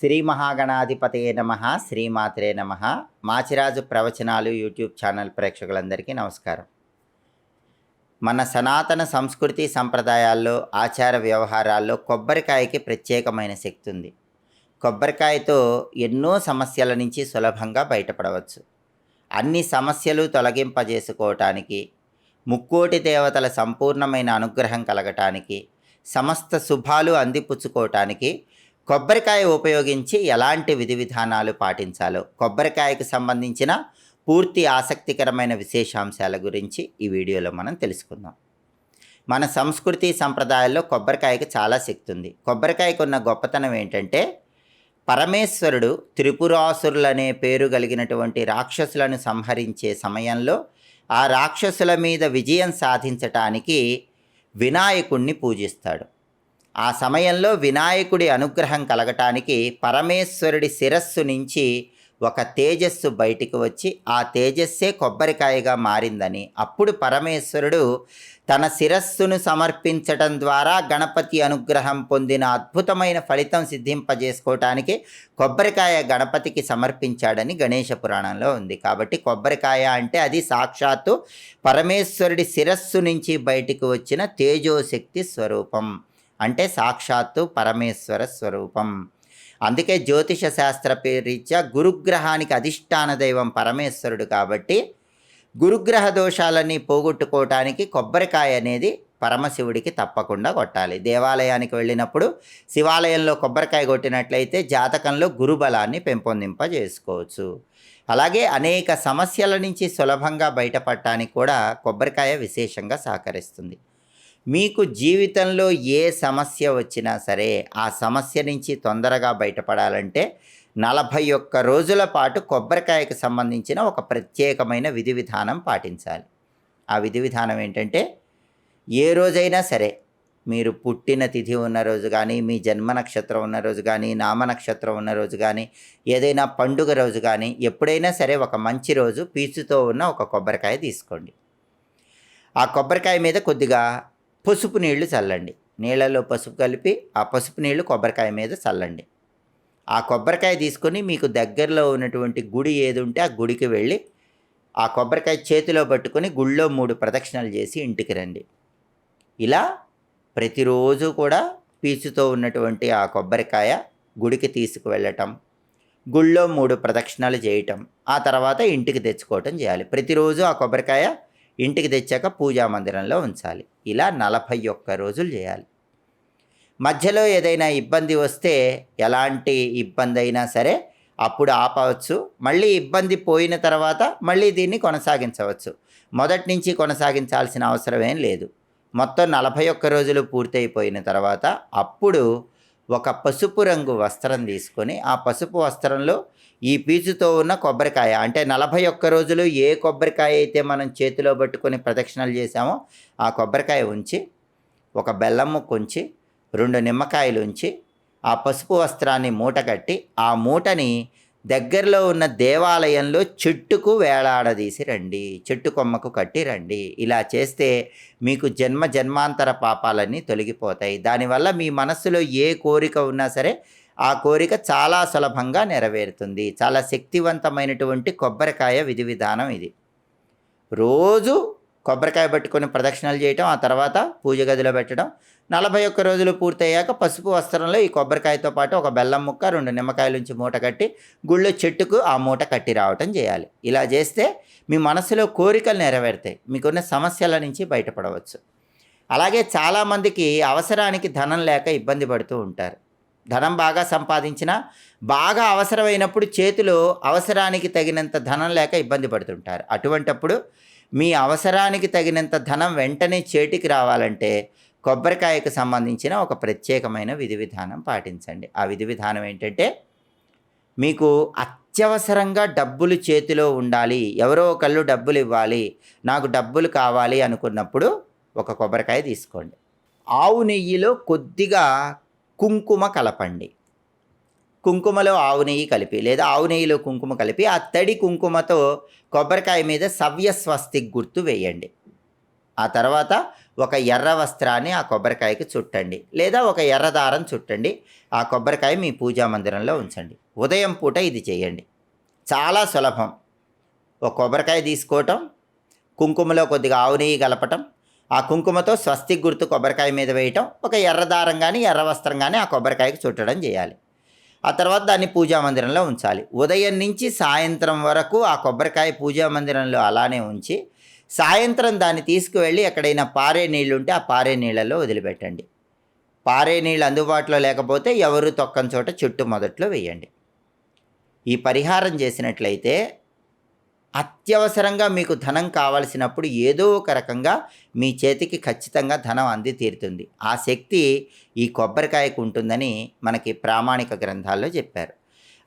శ్రీ మహాగణాధిపతయే నమ శ్రీమాత్రే నమ. మాచిరాజు ప్రవచనాలు యూట్యూబ్ ఛానల్ ప్రేక్షకులందరికీ నమస్కారం. మన సనాతన సంస్కృతి సంప్రదాయాల్లో ఆచార వ్యవహారాల్లో కొబ్బరికాయకి ప్రత్యేకమైన శక్తి ఉంది కొబ్బరికాయతో ఎన్నో సమస్యల నుంచి సులభంగా బయటపడవచ్చు. అన్ని సమస్యలు తొలగింపజేసుకోవటానికి ముక్కోటి దేవతల సంపూర్ణమైన అనుగ్రహం కలగటానికి సమస్త శుభాలు అందిపుచ్చుకోవటానికి కొబ్బరికాయ ఉపయోగించి ఎలాంటి విధి విధానాలు పాటించాలో కొబ్బరికాయకు సంబంధించిన పూర్తి ఆసక్తికరమైన విశేషాంశాల గురించి ఈ వీడియోలో మనం తెలుసుకుందాం. మన సంస్కృతి సంప్రదాయాల్లో కొబ్బరికాయకు చాలా శక్తి ఉంది. కొబ్బరికాయకు ఉన్న గొప్పతనం ఏంటంటే పరమేశ్వరుడు త్రిపురాసురులనే పేరు కలిగినటువంటి రాక్షసులను సంహరించే సమయంలో ఆ రాక్షసుల మీద విజయం సాధించటానికి వినాయకుణ్ణి పూజిస్తాడు. ఆ సమయంలో వినాయకుడి అనుగ్రహం కలగటానికి పరమేశ్వరుడి శిరస్సు నుంచి ఒక తేజస్సు బయటికి వచ్చి ఆ తేజస్సే కొబ్బరికాయగా మారిందని. అప్పుడు పరమేశ్వరుడు తన శిరస్సును సమర్పించటం ద్వారా గణపతి అనుగ్రహం పొందిన అద్భుతమైన ఫలితం సిద్ధింపజేసుకోవటానికి కొబ్బరికాయ గణపతికి సమర్పించాడని గణేష పురాణంలో ఉంది. కాబట్టి కొబ్బరికాయ అంటే అది సాక్షాత్తు పరమేశ్వరుడి శిరస్సు నుంచి బయటికి వచ్చిన తేజోశక్తి స్వరూపం. అంటే సాక్షాత్తు పరమేశ్వర స్వరూపం. అందుకే జ్యోతిష శాస్త్ర రీత్యా గురుగ్రహానికి అధిష్టాన దైవం పరమేశ్వరుడు కాబట్టి గురుగ్రహ దోషాలన్నీ పోగొట్టుకోవటానికి కొబ్బరికాయ అనేది పరమశివుడికి తప్పకుండా కొట్టాలి. దేవాలయానికి వెళ్ళినప్పుడు శివాలయంలో కొబ్బరికాయ కొట్టినట్లయితే జాతకంలో గురుబలాన్ని పెంపొందింపజేసుకోవచ్చు. అలాగే అనేక సమస్యల నుంచి సులభంగా బయటపడటానికి కూడా కొబ్బరికాయ విశేషంగా సహకరిస్తుంది. మీకు జీవితంలో ఏ సమస్య వచ్చినా సరే ఆ సమస్య నుంచి తొందరగా బయటపడాలంటే నలభై ఒక్క రోజుల పాటు కొబ్బరికాయకు సంబంధించిన ఒక ప్రత్యేకమైన విధి విధానం పాటించాలి. ఆ విధి విధానం ఏంటంటే ఏ రోజైనా సరే మీరు పుట్టిన తిథి ఉన్న రోజు కానీ మీ జన్మ నక్షత్రం ఉన్న రోజు కానీ నామ నక్షత్రం ఉన్న రోజు కానీ ఏదైనా పండుగ రోజు కానీ ఎప్పుడైనా సరే ఒక మంచి రోజు పీచుతో ఉన్న ఒక కొబ్బరికాయ తీసుకోండి. ఆ కొబ్బరికాయ మీద కొద్దిగా పసుపు నీళ్ళు చల్లండి. నీళ్ళలో పసుపు కలిపి ఆ పసుపు నీళ్ళు కొబ్బరికాయ మీద చల్లండి. ఆ కొబ్బరికాయ తీసుకొని మీకు దగ్గరలో ఉన్నటువంటి గుడి ఏది ఉంటే ఆ గుడికి వెళ్ళి ఆ కొబ్బరికాయ చేతిలో పట్టుకొని గుళ్ళో మూడు ప్రదక్షిణలు చేసి ఇంటికి రండి. ఇలా ప్రతిరోజు కూడా పీచుతో ఉన్నటువంటి ఆ కొబ్బరికాయ గుడికి తీసుకువెళ్ళటం గుళ్ళో మూడు ప్రదక్షిణలు చేయటం ఆ తర్వాత ఇంటికి తెచ్చుకోవటం చేయాలి. ప్రతిరోజు ఆ కొబ్బరికాయ ఇంటికి తెచ్చాక పూజా మందిరంలో ఉంచాలి. ఇలా నలభై ఒక్క రోజులు చేయాలి. మధ్యలో ఏదైనా ఇబ్బంది వస్తే ఎలాంటి ఇబ్బంది అయినా సరే అప్పుడు ఆపవచ్చు. మళ్ళీ ఇబ్బంది పోయిన తర్వాత మళ్ళీ దీన్ని కొనసాగించవచ్చు. మొదటి నుంచి కొనసాగించాల్సిన అవసరం ఏం లేదు. మొత్తం నలభై ఒక్క రోజులు పూర్తయిపోయిన తర్వాత అప్పుడు ఒక పసుపు రంగు వస్త్రం తీసుకొని ఆ పసుపు వస్త్రంలో ఈ పీచుతో ఉన్న కొబ్బరికాయ అంటే నలభై ఒక్క రోజులు ఏ కొబ్బరికాయ అయితే మనం చేతిలో పట్టుకొని ప్రదక్షిణలు చేశామో ఆ కొబ్బరికాయ ఉంచి ఒక బెల్లం ముక్క ఉంచి రెండు నిమ్మకాయలు ఉంచి ఆ పసుపు వస్త్రాన్ని మూట కట్టి ఆ మూటని దగ్గరలో ఉన్న దేవాలయంలో చెట్టుకు వేలాడదీసి రండి చెట్టు కొమ్మకు కట్టి రండి. ఇలా చేస్తే మీకు జన్మ జన్మాంతర పాపాలన్నీ తొలగిపోతాయి. దానివల్ల మీ మనస్సులో ఏ కోరిక ఉన్నా సరే ఆ కోరిక చాలా సులభంగా నెరవేరుతుంది. చాలా శక్తివంతమైనటువంటి కొబ్బరికాయ విధి విధానం ఇది. రోజు కొబ్బరికాయ పట్టుకొని ప్రదక్షిణలు చేయటం ఆ తర్వాత పూజ గదిలో పెట్టడం. నలభై ఒక్క రోజులు పూర్తయ్యాక పసుపు వస్త్రంలో ఈ కొబ్బరికాయతో పాటు ఒక బెల్లం ముక్క రెండు నిమ్మకాయల నుంచి మూట కట్టి గుళ్ళో చెట్టుకు ఆ మూట కట్టి రావటం చేయాలి. ఇలా చేస్తే మీ మనసులో కోరికలు నెరవేరుతాయి. మీకున్న సమస్యల నుంచి బయటపడవచ్చు. అలాగే చాలామందికి అవసరానికి ధనం లేక ఇబ్బంది పడుతూ ఉంటారు. ధనం బాగా సంపాదించినా బాగా అవసరమైనప్పుడు చేతిలో అవసరానికి తగినంత ధనం లేక ఇబ్బంది పడుతుంటారు. అటువంటప్పుడు మీ అవసరానికి తగినంత ధనం వెంటనే చేతికి రావాలంటే కొబ్బరికాయకు సంబంధించిన ఒక ప్రత్యేకమైన విధి విధానం పాటించండి. ఆ విధి విధానం ఏంటంటే మీకు అత్యవసరంగా డబ్బులు చేతిలో ఉండాలి. ఎవరో ఒకళ్ళు డబ్బులు ఇవ్వాలి. నాకు డబ్బులు కావాలి అనుకున్నప్పుడు ఒక కొబ్బరికాయ తీసుకోండి. ఆవు నెయ్యిలో కొద్దిగా కుంకుమ కలపండి. కుంకుమలో ఆవు నెయ్యి కలిపి లేదా ఆవు నెయ్యిలో కుంకుమ కలిపి ఆ తడి కుంకుమతో కొబ్బరికాయ మీద సవ్య స్వస్తిక్ గుర్తు వేయండి. ఆ తర్వాత ఒక ఎర్ర వస్త్రాన్ని ఆ కొబ్బరికాయకి చుట్టండి లేదా ఒక ఎర్ర దారం చుట్టండి ఆ కొబ్బరికాయ మీ పూజా మందిరంలో ఉంచండి. ఉదయం పూట ఇది చేయండి. చాలా సులభం. ఒక కొబ్బరికాయ తీసుకోవటం కుంకుమలో కొద్దిగా ఆవు నెయ్యి కలపటం ఆ కుంకుమతో స్వస్తిక్ గుర్తు కొబ్బరికాయ మీద వేయటం ఒక ఎర్ర దారం కానీ ఎర్ర వస్త్రం కానీ ఆ కొబ్బరికాయకి చుట్టడం చేయాలి. ఆ తర్వాత దాన్ని పూజా మందిరంలో ఉంచాలి. ఉదయం నుంచి సాయంత్రం వరకు ఆ కొబ్బరికాయ పూజా మందిరంలో అలానే ఉంచి సాయంత్రం దాన్ని తీసుకువెళ్ళి ఎక్కడైనా పారే నీళ్ళు ఉంటే ఆ పారే నీళ్ళలో వదిలిపెట్టండి. పారే నీళ్ళు అందుబాటులో లేకపోతే ఎవరు తొక్కని చోట చుట్టూ మొదట్లో వేయండి. ఈ పరిహారం చేసినట్లయితే అత్యవసరంగా మీకు ధనం కావలసినప్పుడు ఏదో ఒక రకంగా మీ చేతికి ఖచ్చితంగా ధనం అంది తీరుతుంది. ఆ శక్తి ఈ కొబ్బరికాయకు ఉంటుందని మనకి ప్రామాణిక గ్రంథాల్లో చెప్పారు.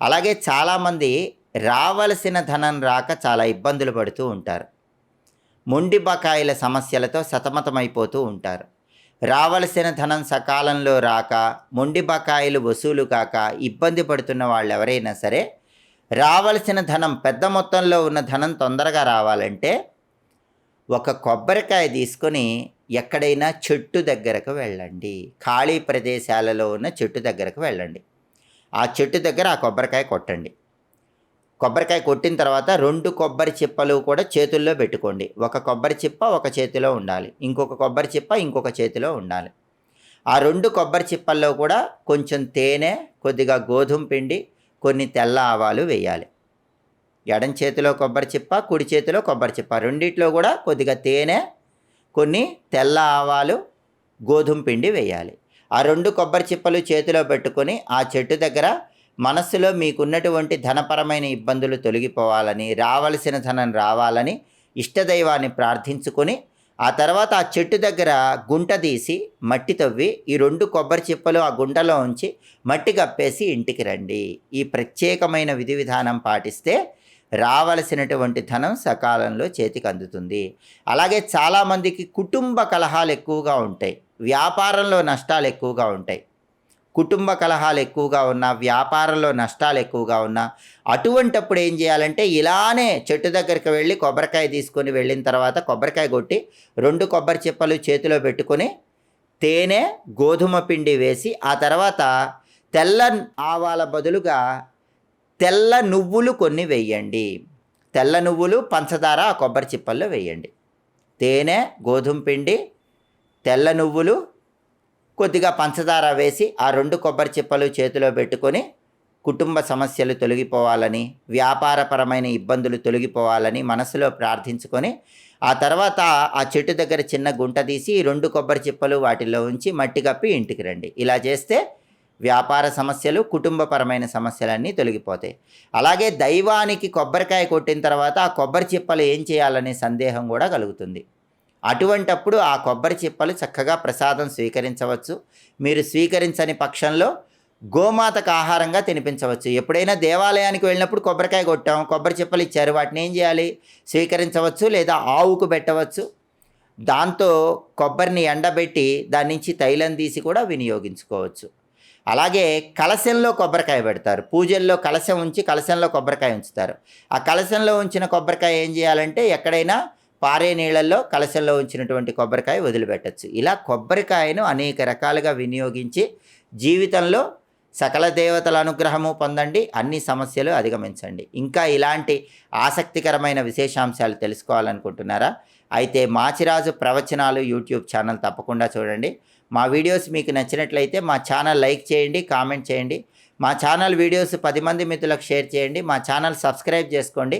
అలాగే చాలామంది రావలసిన ధనం రాక చాలా ఇబ్బందులు పడుతూ ఉంటారు. మొండి బకాయిల సమస్యలతో సతమతమైపోతూ ఉంటారు. రావలసిన ధనం సకాలంలో రాక మొండి బకాయిలు వసూలు కాక ఇబ్బంది పడుతున్న వాళ్ళు ఎవరైనా సరే రావలసిన ధనం పెద్ద మొత్తంలో ఉన్న ధనం తొందరగా రావాలంటే ఒక కొబ్బరికాయ తీసుకొని ఎక్కడైనా చెట్టు దగ్గరకు వెళ్ళండి. ఖాళీ ప్రదేశాలలో ఉన్న చెట్టు దగ్గరకు వెళ్ళండి. ఆ చెట్టు దగ్గర ఆ కొబ్బరికాయ కొట్టండి. కొబ్బరికాయ కొట్టిన తర్వాత రెండు కొబ్బరి చిప్పలు కూడా చేతుల్లో పెట్టుకోండి. ఒక కొబ్బరి చిప్ప ఒక చేతిలో ఉండాలి. ఇంకొక కొబ్బరి చిప్ప ఇంకొక చేతిలో ఉండాలి. ఆ రెండు కొబ్బరి చిప్పల్లో కూడా కొంచెం తేనె కొద్దిగా గోధుమ పిండి కొన్ని తెల్ల ఆవాలు వేయాలి. ఎడం చేతిలో కొబ్బరి చిప్ప కుడి చేతిలో కొబ్బరి చిప్ప. రెండిట్లో కూడా కొద్దిగా తేనె కొన్ని తెల్ల ఆవాలు గోధుమ పిండి వేయాలి. ఆ రెండు కొబ్బరి చిప్పలు చేతిలో పెట్టుకొని ఆ చెట్టు దగ్గర మనస్సులో మీకున్నటువంటి ధనపరమైన ఇబ్బందులు తొలగిపోవాలని రావలసిన ధనం రావాలని ఇష్టదైవాన్ని ప్రార్థించుకొని ఆ తర్వాత ఆ చెట్టు దగ్గర గుంట తీసి మట్టి తవ్వి ఈ రెండు కొబ్బరి చిప్పలు ఆ గుంటలో ఉంచి మట్టి కప్పేసి ఇంటికి రండి. ఈ ప్రత్యేకమైన విధి విధానం పాటిస్తే రావలసినటువంటి ధనం సకాలంలో చేతికి అందుతుంది. అలాగే చాలామందికి కుటుంబ కలహాలు ఎక్కువగా ఉంటాయి. వ్యాపారంలో నష్టాలు ఎక్కువగా ఉంటాయి. కుటుంబ కలహాలు ఎక్కువగా ఉన్నా వ్యాపారంలో నష్టాలు ఎక్కువగా ఉన్నా అటువంటప్పుడు ఏం చేయాలంటే ఇలానే చెట్టు దగ్గరికి వెళ్ళి కొబ్బరికాయ తీసుకొని వెళ్ళిన తర్వాత కొబ్బరికాయ కొట్టి రెండు కొబ్బరి చిప్పలు చేతిలో పెట్టుకొని తేనె గోధుమ పిండి వేసి ఆ తర్వాత తెల్ల ఆవాల బదులుగా తెల్ల నువ్వులు కొన్ని వేయండి. తెల్ల నువ్వులు పంచదార ఆ కొబ్బరి చిప్పల్లో వేయండి. తేనె గోధుమ పిండి తెల్ల నువ్వులు కొద్దిగా పంచదార వేసి ఆ రెండు కొబ్బరి చిప్పలు చేతిలో పెట్టుకొని కుటుంబ సమస్యలు తొలగిపోవాలని వ్యాపారపరమైన ఇబ్బందులు తొలగిపోవాలని మనసులో ప్రార్థించుకొని ఆ తర్వాత ఆ చెట్టు దగ్గర చిన్న గుంట తీసి రెండు కొబ్బరి చిప్పలు వాటిలో ఉంచి మట్టి కప్పి ఇంటికి రండి. ఇలా చేస్తే వ్యాపార సమస్యలు కుటుంబపరమైన సమస్యలన్నీ తొలగిపోతాయి. అలాగే దైవానికి కొబ్బరికాయ కొట్టిన తర్వాత ఆ కొబ్బరి చిప్పలు ఏం చేయాలనే సందేహం కూడా కలుగుతుంది. అటువంటప్పుడు ఆ కొబ్బరి చిప్పలు చక్కగా ప్రసాదం స్వీకరించవచ్చు. మీరు స్వీకరించని పక్షంలో గోమాతకు ఆహారంగా తినిపించవచ్చు. ఎప్పుడైనా దేవాలయానికి వెళ్ళినప్పుడు కొబ్బరికాయ కొట్టాం కొబ్బరి చిప్పలు ఇచ్చారు వాటిని ఏం చేయాలి? స్వీకరించవచ్చు లేదా ఆవుకు పెట్టవచ్చు. దాంతో కొబ్బరిని ఎండబెట్టి దాని నుంచి తైలం తీసి కూడా వినియోగించుకోవచ్చు. అలాగే కలశంలో కొబ్బరికాయ పెడతారు. పూజల్లో కలశం ఉంచి కలశంలో కొబ్బరికాయ ఉంచుతారు. ఆ కలశంలో ఉంచిన కొబ్బరికాయ ఏం చేయాలంటే ఎక్కడైనా పారే నీళ్ళల్లో కలశంలో ఉంచినటువంటి కొబ్బరికాయ వదిలిపెట్టచ్చు. ఇలా కొబ్బరికాయను అనేక రకాలుగా వినియోగించి జీవితంలో సకల దేవతల అనుగ్రహము పొందండి అన్ని సమస్యలు అధిగమించండి. ఇంకా ఇలాంటి ఆసక్తికరమైన విశేషాంశాలు తెలుసుకోవాలనుకుంటున్నారా? అయితే మాచిరాజు ప్రవచనాలు యూట్యూబ్ ఛానల్ తప్పకుండా చూడండి. మా వీడియోస్ మీకు నచ్చినట్లయితే మా ఛానల్ లైక్ చేయండి కామెంట్ చేయండి. మా ఛానల్ వీడియోస్ పది మంది మిత్రులకు షేర్ చేయండి. మా ఛానల్ సబ్స్క్రైబ్ చేసుకోండి.